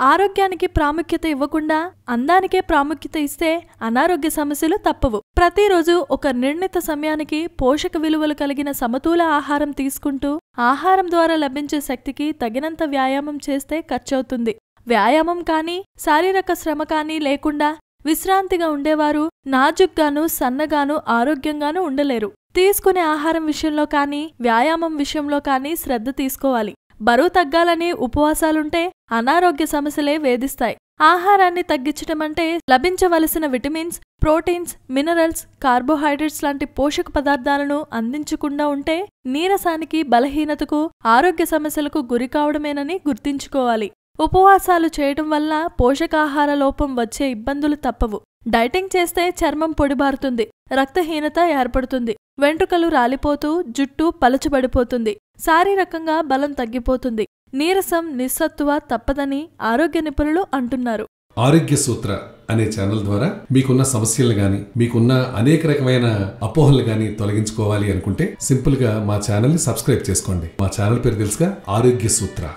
ఆరోగ్యానికి ప్రాముఖ్యత ఇవ్వకుండా అందానికే ప్రాముఖ్యత ఇస్తే అనారోగ్య సమస్యలు తప్పవు. ప్రతిరోజు ఒక నిర్ణీత సమయానికి పోషక విలువలు కలిగిన సమతూల ఆహారం తీసుకుంటూ ఆహారం ద్వారా లభించే శక్తికి తగినంత వ్యాయామం చేస్తే ఖర్చవుతుంది. వ్యాయామం కానీ శారీరక శ్రమ కానీ లేకుండా విశ్రాంతిగా ఉండేవారు నాజుగ్గాను సన్నగాను ఆరోగ్యంగాను ఉండలేరు. తీసుకునే ఆహారం విషయంలో కానీ వ్యాయామం విషయంలో కానీ శ్రద్ధ తీసుకోవాలి. బరువు తగ్గాలని ఉపవాసాలుంటే అనారోగ్య సమస్యలే వేధిస్తాయి. ఆహారాన్ని తగ్గించడం అంటే లభించవలసిన విటమిన్స్ ప్రోటీన్స్ మినరల్స్ కార్బోహైడ్రేట్స్ లాంటి పోషక పదార్థాలను అందించకుండా ఉంటే నీరసానికి బలహీనతకు ఆరోగ్య సమస్యలకు గురి కావడమేనని గుర్తుంచుకోవాలి. ఉపవాసాలు చేయటం వల్ల పోషకాహార లోపం వచ్చే ఇబ్బందులు తప్పవు. డైటింగ్ చేస్తే చర్మం పొడిబారుతుంది రక్తహీనత ఏర్పడుతుంది. వెంట్రుకలు రాలిపోతూ జుట్టు పలుచబడిపోతుంది. శారీరకంగా బలం తగ్గిపోతుంది. నీరసం నిస్సత్తువ తప్పదని ఆరోగ్య నిపుణులు అంటున్నారు. ఆరోగ్య సూత్ర అనే ఛానల్ ద్వారా మీకున్న సమస్యలు గాని మీకున్న అనేక రకమైన అపోహలు గాని తొలగించుకోవాలి అనుకుంటే సింపుల్గా మా ఛానల్ని సబ్స్క్రైబ్ చేసుకోండి. మా ఛానల్ పేరు తెలుసుగా ఆరోగ్య సూత్ర.